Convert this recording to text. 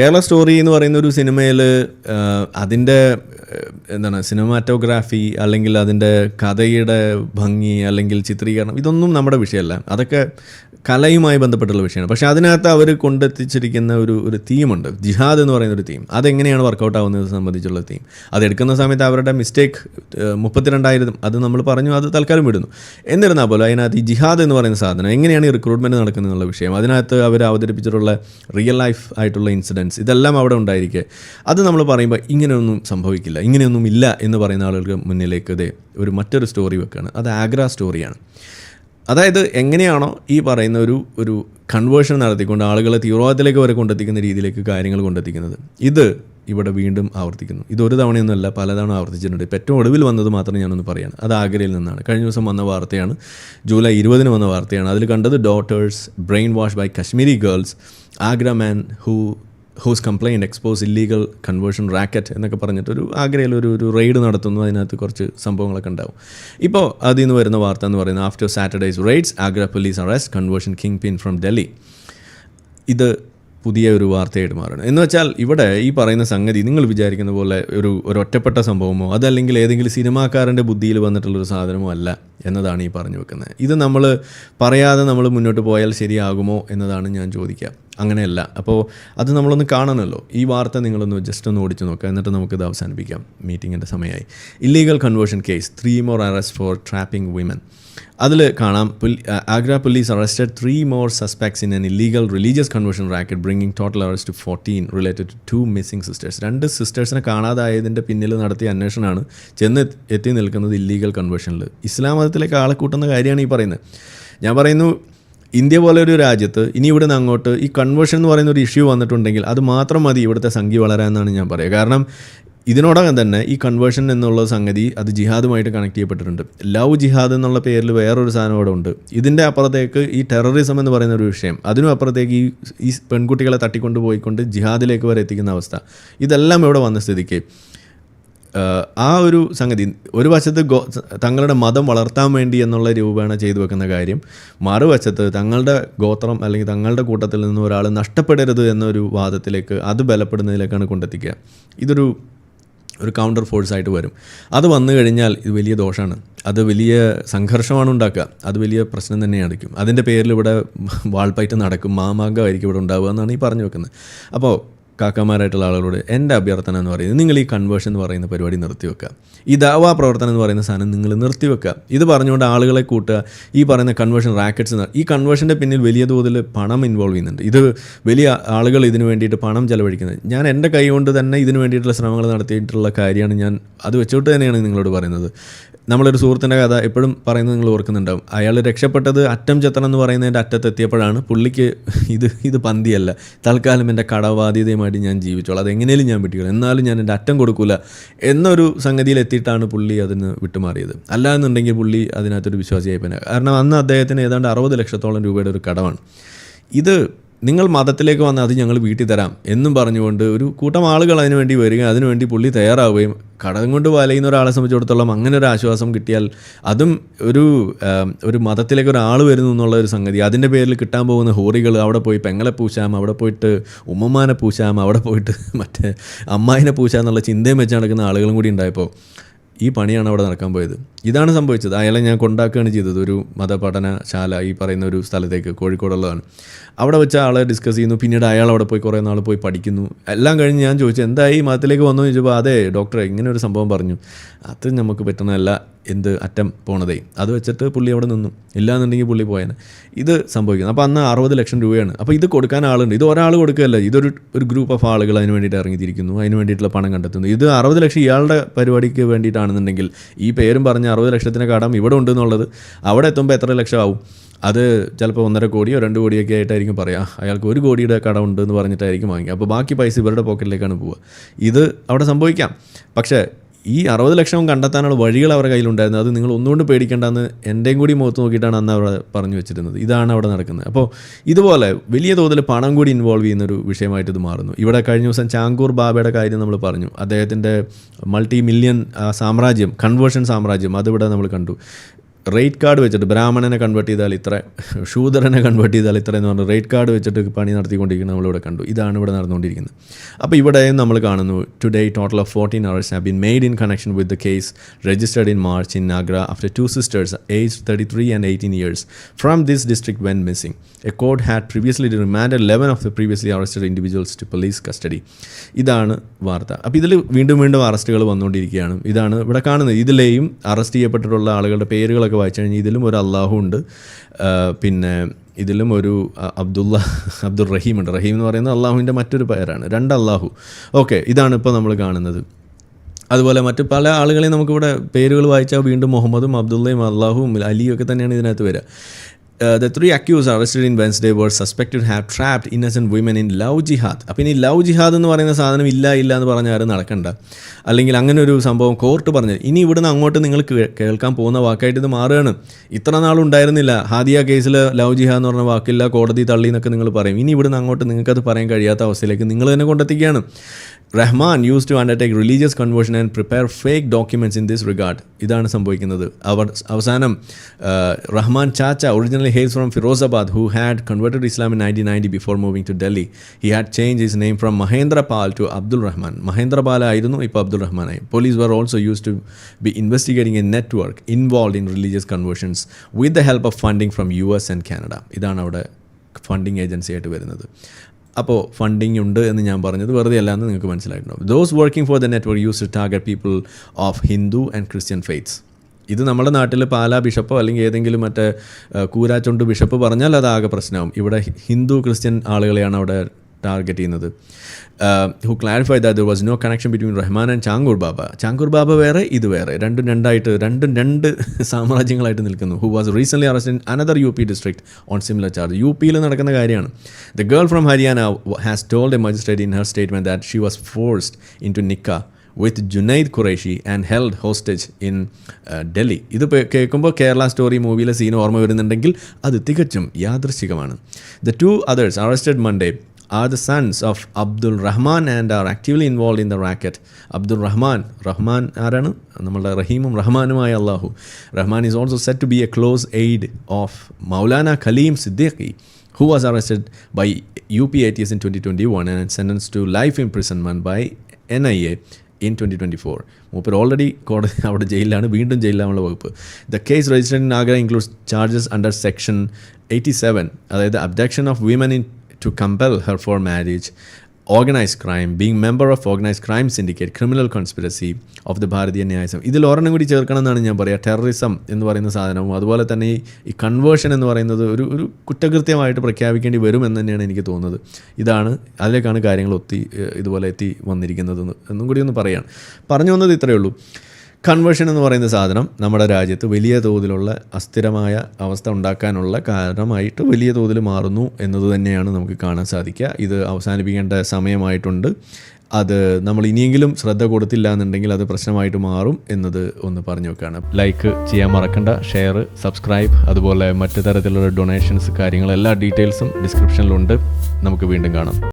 Kerala story എന്ന് പറയുന്ന ഒരു സിനിമയിൽ അതിന്റെ എന്താണ് സിനിമാറ്റോഗ്രാഫി അല്ലെങ്കിൽ അതിന്റെ കഥയുടെ ഭംഗി അല്ലെങ്കിൽ ചിത്രീകരണം ഇതൊന്നും നമ്മുടെ വിഷയമല്ല. അതൊക്കെ കലയുമായി ബന്ധപ്പെട്ടുള്ള വിഷയമാണ്. പക്ഷേ അതിനകത്ത് അവർ കൊണ്ടെത്തിച്ചിരിക്കുന്ന ഒരു ഒരു തീമുണ്ട്. ജിഹാദ് എന്ന് പറയുന്ന ഒരു തീം. അതെങ്ങനെയാണ് വർക്കൗട്ട് ആവുന്നത് സംബന്ധിച്ചുള്ള തീം. അതെടുക്കുന്ന സമയത്ത് അവരുടെ മിസ്റ്റേക്ക് മുപ്പത്തിരണ്ടായിരം അത് നമ്മൾ പറഞ്ഞു അത് തൽക്കാലം വിടുന്നു. എന്നിരുന്നാൽ പോലും അതിനകത്ത് ഈ ജിഹാദ് എന്ന് പറയുന്ന സാധനം എങ്ങനെയാണ് ഈ റിക്രൂട്ട്മെന്റ് നടക്കുന്നത് എന്നുള്ള വിഷയം. അതിനകത്ത് അവർ അവതരിപ്പിച്ചിട്ടുള്ള റിയൽ ലൈഫ് ആയിട്ടുള്ള ഇൻസിഡൻസ് ഇതെല്ലാം അവിടെ ഉണ്ടായിരിക്കെ. അത് നമ്മൾ പറയുമ്പോൾ ഇങ്ങനെയൊന്നും സംഭവിക്കില്ല ഇങ്ങനെയൊന്നും ഇല്ല എന്ന് പറയുന്ന ആളുകൾക്ക് മുന്നിലേക്ക് ഒരു മറ്റൊരു സ്റ്റോറി വെക്കുകയാണ് അത് ആഗ്ര സ്റ്റോറിയാണ് അതായത് എങ്ങനെയാണോ ഈ പറയുന്ന ഒരു ഒരു കൺവേർഷൻ നടത്തിക്കൊണ്ട് ആളുകളെ തീവ്രവാദത്തിലേക്ക് വരെ കൊണ്ടെത്തിക്കുന്ന രീതിയിലേക്ക് കാര്യങ്ങൾ കൊണ്ടെത്തിക്കുന്നത്. ഇത് ഇവിടെ വീണ്ടും ആവർത്തിക്കുന്നു. ഇത് ഒരു തവണയൊന്നുമല്ല പലതവണ ആവർത്തിച്ചിട്ടുണ്ട്. ഇപ്പം ഏറ്റവും ഒടുവിൽ വന്നത് മാത്രം ഞാനൊന്ന് പറയാണ്. അത് ആഗ്രയിൽ നിന്നാണ്. കഴിഞ്ഞ ദിവസം വന്ന വാർത്തയാണ് ജൂലൈ ഇരുപതിന് വന്ന വാർത്തയാണ്. അതിൽ കണ്ടത് daughters brain wash by Kashmiri girls Agra man who whose complaint expose illegal conversion racket എന്നൊക്കെ പറഞ്ഞിട്ട് ഒരു ആഗ്രയിൽ ഒരു ഒരു റെയ്ഡ് നടത്തുന്നു. അതിനകത്ത് കുറച്ച് സംഭവങ്ങളൊക്കെ ഉണ്ടാവും. ഇപ്പോൾ അതിൽ നിന്ന് വരുന്ന വാർത്ത എന്ന് പറയുന്നത് after Saturday's raids Agra police arrest conversion kingpin from Delhi ഇത് പുതിയ ഒരു വാർത്തയായിട്ട് മാറണം എന്ന് വെച്ചാൽ ഇവിടെ ഈ പറയുന്ന സംഗതി നിങ്ങൾ വിചാരിക്കുന്ന പോലെ ഒരു ഒരു ഒറ്റപ്പെട്ട സംഭവമോ അതല്ലെങ്കിൽ ഏതെങ്കിലും സിനിമാക്കാരന്റെ ബുദ്ധിയിൽ വന്നിട്ടുള്ളൊരു സാധനമോ അല്ല എന്നതാണ് ഈ പറഞ്ഞു വെക്കുന്നത് ഇത് നമ്മൾ പറയാതെ നമ്മൾ മുന്നോട്ട് പോയാൽ ശരിയാകുമോ എന്നതാണ് ഞാൻ ചോദിക്കുക. അങ്ങനെയല്ല. അപ്പോൾ അത് നമ്മളൊന്ന് കാണണമല്ലോ ഈ വാർത്ത നിങ്ങളൊന്ന് ജസ്റ്റ് ഒന്ന് ഓടിച്ചു നോക്കുക എന്നിട്ട് നമുക്കിത് അവസാനിപ്പിക്കാം. മീറ്റിങ്ങിന്റെ സമയമായി. Illegal conversion case three more arrest for trapping women അതിൽ കാണാം. Agra police arrested three more suspects in an illegal religious conversion racket bringing total arrest to fourteen related to two missing sisters രണ്ട് സിസ്റ്റേഴ്സിനെ കാണാതായതിന്റെ പിന്നിൽ നടത്തിയ അന്വേഷണമാണ് ചെന്ന് എത്തി നിൽക്കുന്നത് ഇല്ലീഗൽ കൺവേർഷനിൽ ഇസ്ലാം മതത്തിലേക്ക് ആളെ കൂട്ടുന്ന കാര്യമാണ് ഈ പറയുന്നത്. ഞാൻ പറയുന്നു ഇന്ത്യ പോലെ ഒരു രാജ്യത്ത് ഇനി ഇവിടെ നിന്ന് അങ്ങോട്ട് ഈ കൺവേർഷൻ എന്ന് പറയുന്ന ഒരു ഇഷ്യൂ വന്നിട്ടുണ്ടെങ്കിൽ അത് മാത്രം മതി ഇവിടുത്തെ സംഖ്യ വളരാമെന്നാണ് ഞാൻ പറയുക കാരണം ഇതിനോടകം തന്നെ ഈ കൺവേർഷൻ എന്നുള്ള സംഗതി അത് ജിഹാദുമായിട്ട് കണക്ട് ചെയ്യപ്പെട്ടിട്ടുണ്ട്. ലവ് ജിഹാദ് എന്നുള്ള പേരിൽ വേറൊരു സാധനം അവിടെ ഉണ്ട്. ഇതിന്റെ അപ്പുറത്തേക്ക് ഈ ടെററിസം എന്ന് പറയുന്ന ഒരു വിഷയം അതിനും അപ്പുറത്തേക്ക് ഈ ഈ പെൺകുട്ടികളെ തട്ടിക്കൊണ്ട് പോയിക്കൊണ്ട് ജിഹാദിലേക്ക് വരെ എത്തിക്കുന്ന അവസ്ഥ ഇതെല്ലാം ഇവിടെ വന്ന സ്ഥിതിക്ക്. ആ ഒരു സംഗതി ഒരു വശത്ത് ഗോ തങ്ങളുടെ മതം വളർത്താൻ വേണ്ടി എന്നുള്ള രൂപേണ ചെയ്തു വെക്കുന്ന കാര്യം മറുവശത്ത് തങ്ങളുടെ ഗോത്രം അല്ലെങ്കിൽ തങ്ങളുടെ കൂട്ടത്തിൽ നിന്ന് ഒരാൾ നഷ്ടപ്പെടരുത് എന്നൊരു വാദത്തിലേക്ക് അത് ബലപ്പെടുന്നതിലേക്കാണ് കൊണ്ടെത്തിക്കുക. ഇതൊരു ഒരു കൗണ്ടർ ഫോഴ്സായിട്ട് വരും. അത് വന്നു കഴിഞ്ഞാൽ ഇത് വലിയ ദോഷമാണ് അത് വലിയ സംഘർഷമാണ് ഉണ്ടാക്കുക. അത് വലിയ പ്രശ്നം തന്നെ തന്നെയായിരിക്കും. അതിന്റെ പേരിൽ ഇവിടെ വാൾപ്പയറ്റ് നടക്കും. മാമാങ്കമായിരിക്കും ഇവിടെ ഉണ്ടാവുക എന്നാണ് ഈ പറഞ്ഞു വെക്കുന്നത്. അപ്പോൾ കാക്കമാരായിട്ടുള്ള ആളുകളോട് എന്റെ അഭ്യർത്ഥന എന്ന് പറയുന്നത് നിങ്ങൾ ഈ കൺവേർഷൻ എന്ന് പറയുന്ന പരിപാടി നിർത്തിവെക്കുക ഈ ദാവാ പ്രവർത്തനം എന്ന് പറയുന്ന സാധനം നിങ്ങൾ നിർത്തിവെക്കുക ഇത് പറഞ്ഞുകൊണ്ട് ആളുകളെ കൂട്ടുക. ഈ പറയുന്ന കൺവേർഷൻ റാക്കറ്റ്സ് ഈ കൺവേർഷന്റെ പിന്നിൽ വലിയ തോതിൽ പണം ഇൻവോൾവ് ചെയ്യുന്നുണ്ട്. ഇത് വലിയ ആളുകൾ ഇതിനു വേണ്ടിയിട്ട് പണം ചെലവഴിക്കുന്നത്. ഞാൻ എന്റെ കൈ കൊണ്ട് തന്നെ ഇതിനു വേണ്ടിയിട്ടുള്ള ശ്രമങ്ങൾ നടത്തിയിട്ടുള്ള കാര്യമാണ് ഞാൻ അത് വെച്ചോട്ട് തന്നെയാണ് നിങ്ങളോട് പറയുന്നത്. നമ്മളൊരു സുഹൃത്തിന്റെ കഥ എപ്പോഴും പറയുന്നത് നിങ്ങൾ ഓർക്കുന്നുണ്ടാവും. അയാൾ രക്ഷപ്പെട്ടത് അറ്റം ചെത്തണം എന്ന് പറയുന്നതിന്റെ അറ്റത്തെത്തിയപ്പോഴാണ് പുള്ളിക്ക് ഇത് ഇത് പന്തിയല്ല. തൽക്കാലം എന്റെ കടബാധ്യതയുമായിട്ട് ഞാൻ ജീവിച്ചോളാം. അതെങ്ങനെയും ഞാൻ വിട്ടുകളാം എന്നാലും ഞാൻ എന്റെ അറ്റം കൊടുക്കില്ല എന്നൊരു സംഗതിയിൽ എത്തിയിട്ടാണ് പുള്ളി അതിന് വിട്ടുമാറിയത്. അല്ലാന്നുണ്ടെങ്കിൽ പുള്ളി അതിനകത്തൊരു വിശ്വാസിയായി പിന്നെ കാരണം അന്ന് അദ്ദേഹത്തിന് ഏതാണ്ട് അറുപത് ലക്ഷത്തോളം രൂപയുടെ ഒരു കടമാണ്. ഇത് നിങ്ങൾ മതത്തിലേക്ക് വന്നാൽ അത് ഞങ്ങൾ വീട്ടിൽ തരാം എന്നും പറഞ്ഞുകൊണ്ട് ഒരു കൂട്ടം ആളുകൾ അതിനുവേണ്ടി വരികയും അതിനുവേണ്ടി പുള്ളി തയ്യാറാവുകയും കടം കൊണ്ട് വലയുന്ന ഒരാളെ സംബന്ധിച്ചിടത്തോളം അങ്ങനെ ഒരു ആശ്വാസം കിട്ടിയാൽ അതും ഒരു ഒരു മതത്തിലേക്ക് ഒരാൾ വരുന്നു എന്നുള്ള ഒരു സംഗതി. അതിന്റെ പേരിൽ കിട്ടാൻ പോകുന്ന ഹോറികൾ അവിടെ പോയി പെങ്ങളെ പൂശാം അവിടെ പോയിട്ട് ഉമ്മമാനെ പൂശാം അവിടെ പോയിട്ട് മറ്റേ അമ്മായിനെ പൂശാം എന്നുള്ള ചിന്തയും വെച്ച് നടക്കുന്ന ആളുകളും കൂടി ഉണ്ടായപ്പോൾ ഈ പണിയാണ് അവിടെ നടക്കാൻ പോയത്. ഇതാണ് സംഭവിച്ചത്. അയാളെ ഞാൻ കൊണ്ടാക്കുകയാണ് ചെയ്തത്. ഒരു മതപഠനശാല ഈ പറയുന്ന ഒരു സ്ഥലത്തേക്ക് കോഴിക്കോടുള്ളതാണ്. അവിടെ വെച്ച് ആളെ ഡിസ്കസ് ചെയ്യുന്നു. പിന്നീട് അയാൾ അവിടെ പോയി കുറേ നാൾ പോയി പഠിക്കുന്നു. എല്ലാം കഴിഞ്ഞ് ഞാൻ ചോദിച്ചു എന്തായി? മതത്തിലേക്ക് വന്നു? ചോദിച്ചപ്പോൾ അതെ ഡോക്ടറെ ഇങ്ങനെ ഒരു സംഭവം പറഞ്ഞു. അത് നമുക്ക് പറ്റുന്നതല്ല എന്ത് അറ്റം പോണതേ. അത് വെച്ചിട്ട് പുള്ളി അവിടെ നിന്നു. ഇല്ലാന്നുണ്ടെങ്കിൽ പുള്ളി പോയേനെ. ഇത് സംഭവിക്കുന്നു. അപ്പോൾ അന്ന് അറുപത് ലക്ഷം രൂപയാണ്. അപ്പോൾ ഇത് കൊടുക്കാൻ ആളുണ്ട്. ഇത് ഒരാൾ കൊടുക്കുകയല്ല. ഇതൊരു ഒരു ഗ്രൂപ്പ് ഓഫ് ആളുകൾ അതിന് വേണ്ടിയിട്ട് ഇറങ്ങിത്തിരിക്കുന്നു. അതിന് വേണ്ടിയിട്ടുള്ള പണം കണ്ടെത്തുന്നു. ഇത് അറുപത് ലക്ഷം ഇയാളുടെ പരിപാടിക്ക് വേണ്ടിയിട്ടാണെന്നുണ്ടെങ്കിൽ ഈ പേരും പറഞ്ഞ അറുപത് ലക്ഷത്തിന് കടം ഇവിടെ ഉണ്ട് എന്നുള്ളത് അവിടെ എത്തുമ്പോൾ എത്ര ലക്ഷം ആവും അത് ചിലപ്പോൾ ഒന്നര കോടിയോ രണ്ട് കോടിയൊക്കെ ആയിട്ടായിരിക്കും പറയാം. അയാൾക്ക് ഒരു കോടിയുടെ കടം ഉണ്ട് എന്ന് പറഞ്ഞിട്ടായിരിക്കും വാങ്ങിക്കുക. അപ്പോൾ ബാക്കി പൈസ ഇവരുടെ പോക്കറ്റിലേക്കാണ് പോവുക. ഇത് അവിടെ സംഭവിക്കാം. പക്ഷേ ഈ അറുപത് ലക്ഷം കണ്ടെത്താനുള്ള വഴികൾ അവരുടെ കയ്യിലുണ്ടായിരുന്നു അത് നിങ്ങൾ ഒന്നുകൊണ്ട് പേടിക്കേണ്ടെന്ന് എന്റെയും കൂടി മുഖത്ത് നോക്കിയിട്ടാണ് അന്ന് അവിടെ പറഞ്ഞു വെച്ചിരുന്നത്. ഇതാണ് അവിടെ നടക്കുന്നത്. അപ്പോൾ ഇതുപോലെ വലിയ തോതിൽ പണം കൂടി ഇൻവോൾവ് ചെയ്യുന്ന ഒരു വിഷയമായിട്ട് ഇത് മാറുന്നു. ഇവിടെ കഴിഞ്ഞ ദിവസം ചാങ്കൂർ ബാബയുടെ കാര്യം നമ്മൾ പറഞ്ഞു. അദ്ദേഹത്തിന്റെ മൾട്ടി മില്യൺ സാമ്രാജ്യം കൺവേർഷൻ സാമ്രാജ്യം അതിവിടെ നമ്മൾ കണ്ടു. റേറ്റ് കാർഡ് വെച്ചിട്ട് ബ്രാഹ്മണനെ കൺവേർട്ട് ചെയ്താൽ ഇത്ര ശൂദ്രനെ കൺവേർട്ട് ചെയ്താൽ ഇത്ര എന്ന് പറഞ്ഞാൽ റേറ്റ് കാർഡ് വെച്ചിട്ട് പണി നടത്തിക്കൊണ്ടിരിക്കുന്നത് നമ്മളിവിടെ കണ്ടു. ഇതാണ് ഇവിടെ നടന്നുകൊണ്ടിരിക്കുന്നത്. അപ്പോൾ ഇവിടെ നമ്മൾ കാണുന്നു today total of fourteen arrests have been made in connection with the case registered in March in Agra after two sisters age thirty three and eighteen years from this district when missing a court had previously remand eleven of the previously arrested individuals to police custody ഇതാണ് വാർത്ത. അപ്പോൾ ഇതിൽ വീണ്ടും വീണ്ടും അറസ്റ്റുകൾ വന്നുകൊണ്ടിരിക്കുകയാണ്. ഇതാണ് ഇവിടെ കാണുന്നത്. ഇതിലെയും അറസ്റ്റ് ചെയ്യപ്പെട്ടിട്ടുള്ള ആളുകളുടെ പേരുകളൊക്കെ വായിച്ചു കഴിഞ്ഞാൽ ഇതിലും ഒരു അള്ളാഹു ഉണ്ട്. പിന്നെ ഇതിലും ഒരു അബ്ദുള്ള അബ്ദുൾ റഹീം ഉണ്ട്. റഹീം എന്ന് പറയുന്നത് അള്ളാഹുവിന്റെ മറ്റൊരു പേരാണ്. രണ്ട് അള്ളാഹു ഓക്കെ ഇതാണ് ഇപ്പോൾ നമ്മൾ കാണുന്നത്. അതുപോലെ മറ്റ് പല ആളുകളെയും നമുക്കിവിടെ പേരുകൾ വായിച്ചാൽ വീണ്ടും മുഹമ്മദും അബ്ദുള്ളയും അള്ളാഹുവും അലിയും ഒക്കെ തന്നെയാണ് ഇതിനകത്ത് വരിക. The accused arrested in Wednesday were suspected to have trapped innocent women in love jihad അപ്പോൾ ഇനി ലവ് ജിഹാദ് എന്ന് പറയുന്ന സാധനം ഇല്ല ഇല്ല എന്ന് പറഞ്ഞാൽ ആരും നടക്കണ്ട. അല്ലെങ്കിൽ അങ്ങനെ ഒരു സംഭവം കോർട്ട് പറഞ്ഞത് ഇനി ഇവിടുന്ന് അങ്ങോട്ട് നിങ്ങൾ കേൾക്കാൻ പോകുന്ന വാക്കായിട്ട് ഇത് മാറുകയാണ്. ഇത്ര നാളുണ്ടായിരുന്നില്ല ഹാദിയ കേസിൽ ലവ് ജിഹാദ് എന്ന് പറഞ്ഞ വാക്കില്ല കോടതി തള്ളി എന്നൊക്കെ നിങ്ങൾ പറയും. ഇനി ഇവിടുന്ന് അങ്ങോട്ട് നിങ്ങൾക്കത് പറയാൻ കഴിയാത്ത അവസ്ഥയിലേക്ക് നിങ്ങൾ തന്നെ കൊണ്ടെത്തിക്കുകയാണ്. Rahman used to undertake religious conversion and prepare fake documents in this regard ഇതാണ് സംഭവിക്കുന്നത്. അവർ അവസാനം Rahman Chacha originally hails from Firozabad who had converted Islam in nineteen ninety before moving to Delhi he had change his name from Mahendra Pal to Abdul Rahman Mahendra പാലായിരുന്നു ഇപ്പോൾ Abdul റഹ്മാനായി police were also used to be investigating a network involve in religious conversions with the help of funding from U S and Canada ഇതാണ് അവിടെ funding agency ആയിട്ട് വരുന്നത്. അപ്പോൾ funding ഉണ്ട് എന്ന് ഞാൻ പറഞ്ഞത് വെറുതെ അല്ല എന്ന് നിങ്ങൾക്ക് മനസ്സിലായിട്ടുണ്ടാവും. Those working for the network used to target people of Hindu and Christian faiths ഇത് നമ്മുടെ നാട്ടിൽ പാലാ ബിഷപ്പോ അല്ലെങ്കിൽ ഏതെങ്കിലും മറ്റേ കൂരാച്ചൊണ്ട് ബിഷപ്പ് പറഞ്ഞാൽ അത് ആകെ പ്രശ്നമാവും. ഇവിടെ ഹിന്ദു ക്രിസ്ത്യൻ ആളുകളെയാണ് അവിടെ ടാർഗറ്റ് ചെയ്യുന്നത്. Who clarify that there was no connection between Rahman and Chhangur Baba Chhangur Baba വേറെ ഇത് വേറെ. രണ്ടും രണ്ടായിട്ട് രണ്ടും രണ്ട് സാമ്രാജ്യങ്ങളായിട്ട് നിൽക്കുന്നു. Who was recently arrest in another U P district on similar charge U പിയിൽ നടക്കുന്ന കാര്യമാണ്. The girl from Haryana has told a magistrate in her statement that she was forced into nikah with Junaid Qureshi and held hostage in Delhi ഇത് കേൾക്കുമ്പോൾ Kerala story മൂവിയിലെ scene ഓർമ്മ വരുന്നുണ്ടെങ്കിൽ അത് തികച്ചും യാദൃശികമാണ്. The two others arrested Monday are the sons of Abdul Rahman and are actively involve in the racket Abdul Rahman Rahman ആരാണ്? നമ്മളുടെ റഹീമും റഹ്മാനുമായ Allah Rahman is also set to be a close aide of Maulana Kaleem Siddiqui who was arrested by UP ATS in 2021 and sentenced to life imprisonment by NIA in 2024. മൂപ്പർ already കോടതി അവിടെ ജയിലിലാണ് വീണ്ടും ജയിലിലാണുള്ള വകുപ്പ്. The case registered in Agra includes charges under section eighty seven അതായത് abduction of women in to compel her for marriage, organise crime being member of organise crime syndicate criminal conspiracy of the Bharatiya ന്യായസം ഇതിൽ ഒരെണ്ണം കൂടി ചേർക്കണം എന്നാണ് ഞാൻ പറയുക terrorism എന്ന് പറയുന്ന സാധനവും അതുപോലെ തന്നെ ഈ കൺവേർഷൻ എന്ന് പറയുന്നത് ഒരു ഒരു കുറ്റകൃത്യമായിട്ട് പ്രഖ്യാപിക്കേണ്ടി വരും എന്ന് തന്നെയാണ് എനിക്ക് തോന്നുന്നത്. ഇതാണ് അതിലേക്കാണ് കാര്യങ്ങൾ ഒത്തി ഇതുപോലെ എത്തി വന്നിരിക്കുന്നത് എന്നും കൂടി ഒന്ന് പറയുകയാണ് പറഞ്ഞു വന്നത് ഇത്രയേ ഉള്ളൂ. കൺവേർഷൻ എന്ന് പറയുന്ന സാധനം നമ്മുടെ രാജ്യത്ത് വലിയ തോതിലുള്ള അസ്ഥിരമായ അവസ്ഥ ഉണ്ടാക്കാനുള്ള കാരണമായിട്ട് വലിയ തോതിൽ മാറുന്നു എന്നത് തന്നെയാണ് നമുക്ക് കാണാൻ സാധിക്കുക. ഇത് അവസാനിപ്പിക്കേണ്ട സമയമായിട്ടുണ്ട്. അത് നമ്മൾ ഇനിയെങ്കിലും ശ്രദ്ധ കൊടുത്തില്ല എന്നുണ്ടെങ്കിൽ അത് പ്രശ്നമായിട്ട് മാറും എന്നത് ഒന്ന് പറഞ്ഞു വെക്കുകയാണ് ലൈക്ക് ചെയ്യാൻ മറക്കണ്ട ഷെയർ സബ്സ്ക്രൈബ് അതുപോലെ മറ്റു തരത്തിലുള്ള ഡൊണേഷൻസ് കാര്യങ്ങൾ എല്ലാ ഡീറ്റെയിൽസും ഡിസ്ക്രിപ്ഷനിലുണ്ട് നമുക്ക് വീണ്ടും കാണാം.